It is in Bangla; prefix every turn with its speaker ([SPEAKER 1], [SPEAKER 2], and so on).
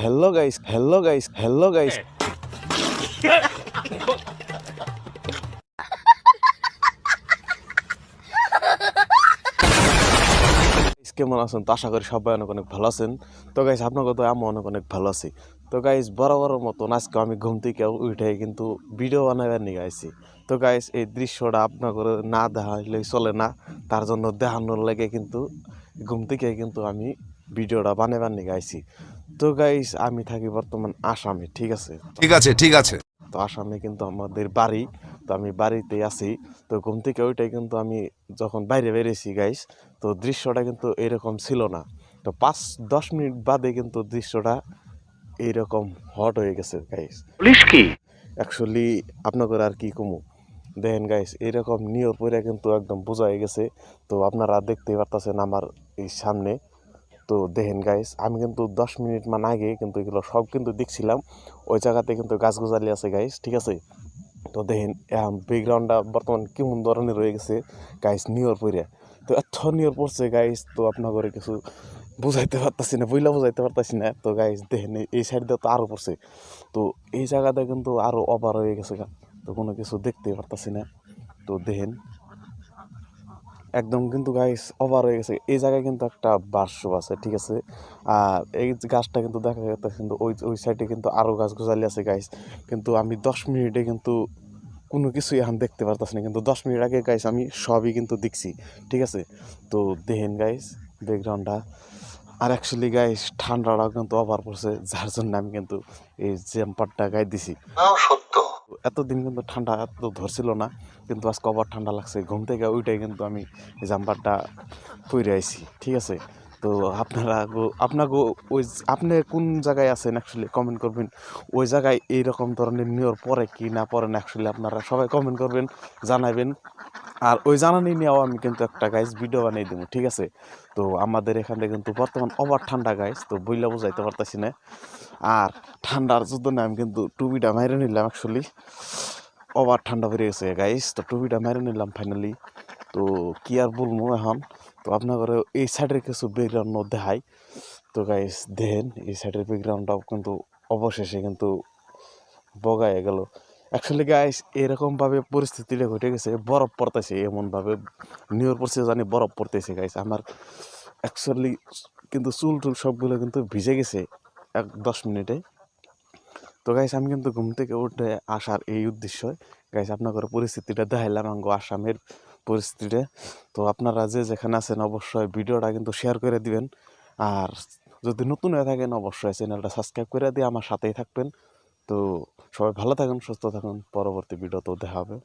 [SPEAKER 1] Hello guys hello guys hello guys কেমন আছেন? তো আশা করি সবাই অনেক অনেক ভালো আছেন। তো গাইস আপনাকে তো আমি অনেক অনেক ভালো আছি। তো গাইস বরাবরের মতন আজকে আমি ঘুম থেকে উঠে কিন্তু ভিডিও বানাবার নিয়ে আইছি। তো গাইস এই দৃশ্যটা আপনাকে না দেখাইলে চলে না। তার জন্য দেখানোর লাগে কিন্তু ঘুম থেকে কিন্তু আমি ভিডিওটা বানাবার নিয়ে আইছি। তো গাইস আমি থাকি বর্তমান আসামে ঠিক আছে?
[SPEAKER 2] ঠিক আছে ঠিক আছে।
[SPEAKER 1] তো আসামে কিন্তু আমাদের বাড়ি তো আমি বাড়িতে আছি। তো ঘুম থেকে ওইটাই কিন্তু আমি যখন বাইরে বেরিয়েছি গাইস তো দৃশ্যটা কিন্তু এরকম ছিল না। তো পাঁচ দশ মিনিট বাদে কিন্তু দৃশ্যটা এইরকম হট হয়ে গেছে গাইস
[SPEAKER 3] পুলিশ কি?
[SPEAKER 1] অ্যাকচুয়ালি আপনাদের আর কি কমু? দেখেন গাইস এরকম নিয়র পরে কিন্তু একদম বোঝা হয়ে গেছে। তো আপনারা দেখতেই পারতেছেন আমার এই সামনে। তো দেখেন গাইস আমি কিন্তু দশ মিনিট মান আগে কিন্তু এগুলো সব কিন্তু দেখছিলাম। ওই জায়গাতে কিন্তু গাছ গোজালি আছে গাইস ঠিক আছে? তো দেখেন ব্যাকগ্রাউন্ডটা বর্তমান কেমন ধরনের রয়ে গেছে গাইস নিয়র পরে তো এত নিয়র পড়ছে গাইস তো আপনার ঘরে কিছু বুঝাইতে পারতাছি না, বইলা বুঝাইতে পারতাছি না। তো গাইস দেখেন, এই- সাইড তো আরও পড়ছে। তো এই জায়গাটা কিন্তু আরও অবার হয়ে গেছে তো কোনো কিছু দেখতে পারতাছি না। তো দেখেন একদম কিন্তু গাইস ওভার হয়ে গেছে। এই জায়গায় কিন্তু একটা বার্ষ আছে, ঠিক আছে? আর এই গাছটা কিন্তু দেখা যাচ্ছে কিন্তু ওই ওই সাইডে কিন্তু আরও গাছ গোছালি আছে গাইস কিন্তু আমি দশ মিনিটে কিন্তু কোনো কিছুই এখন দেখতে পারতাছি না। কিন্তু দশ মিনিট আগে গাইস আমি সবই কিন্তু দেখছি, ঠিক আছে? তো দেখেন গাইস ব্যাকগ্রাউন্ডটা আর অ্যাকচুয়ালি গাইস ঠান্ডাটাও কিন্তু ওভার পড়ছে, যার জন্য আমি কিন্তু এই জ্যাম্পারটা গায়ে দিছি।
[SPEAKER 2] সত্য।
[SPEAKER 1] এতদিন কিন্তু ঠান্ডা এত ধরছিল না, কিন্তু আজকে কবার ঠান্ডা লাগছে। ঘুম থেকে ওইটাই কিন্তু আমি জাম্পারটা পরে আইসি ঠিক আছে? তো আপনারা আপনাকে ওই আপনি কোন জায়গায় আছেন অ্যাকচুয়ালি কমেন্ট করবেন। ওই জায়গায় এইরকম ধরনের নিয়র পরে কি না পরে না অ্যাকচুয়ালি আপনারা সবাই কমেন্ট করবেন, জানাবেন। আর ওই জানানি নিয়েও আমি কিন্তু একটা গাইজ ভিডিও বানিয়ে দেবো, ঠিক আছে? তো আমাদের এখানে কিন্তু বর্তমান ওভার ঠান্ডা গাইজ তো বইলা বুঝাইতে পারতাছি না। আর ঠান্ডার জন্য আমি কিন্তু টুপিটা মাইরে নিলাম অ্যাকচুয়ালি ওভার ঠান্ডা পড়ে গেছে গাইস তো টুপিটা মেরে নিলাম ফাইনালি তো কি আর বলব এখন? তো আপনার এই সাইডের কিছু ব্যাকগ্রাউন্ড দেখাই। তো গাইস দেখেন, এই সাইডের ব্যাকগ্রাউন্ডটাও কিন্তু অবশেষে কিন্তু বগায় গেল। অ্যাকচুয়ালি গাইস এরকমভাবে পরিস্থিতিটা ঘটে গেছে, বরফ পড়তেছে, এমনভাবে নিউর পড়ছে, জানি বরফ পড়তেছে গাইস আমার অ্যাকচুয়ালি কিন্তু চুল টুল সবগুলো কিন্তু ভিজে গেছে এক দশ মিনিটে। তো গাইস আমি কিন্তু ঘুম থেকে উঠে আসার এই উদ্দেশ্য গাইস আপনাদের পরিস্থিতিটা দেখাইলাম, আঙ্গো আসামের পরিস্থিতিটা তো আপনারা যে যেখানে আছেন অবশ্যই ভিডিওটা কিন্তু শেয়ার করে দিবেন। আর যদি নতুন হয়ে থাকেন অবশ্যই চ্যানেলটা সাবস্ক্রাইব করে দিয়ে আমার সাথেই থাকবেন। তো সবাই ভালো থাকুন, সুস্থ থাকুন। পরবর্তী ভিডিওতেও দেখা হবে।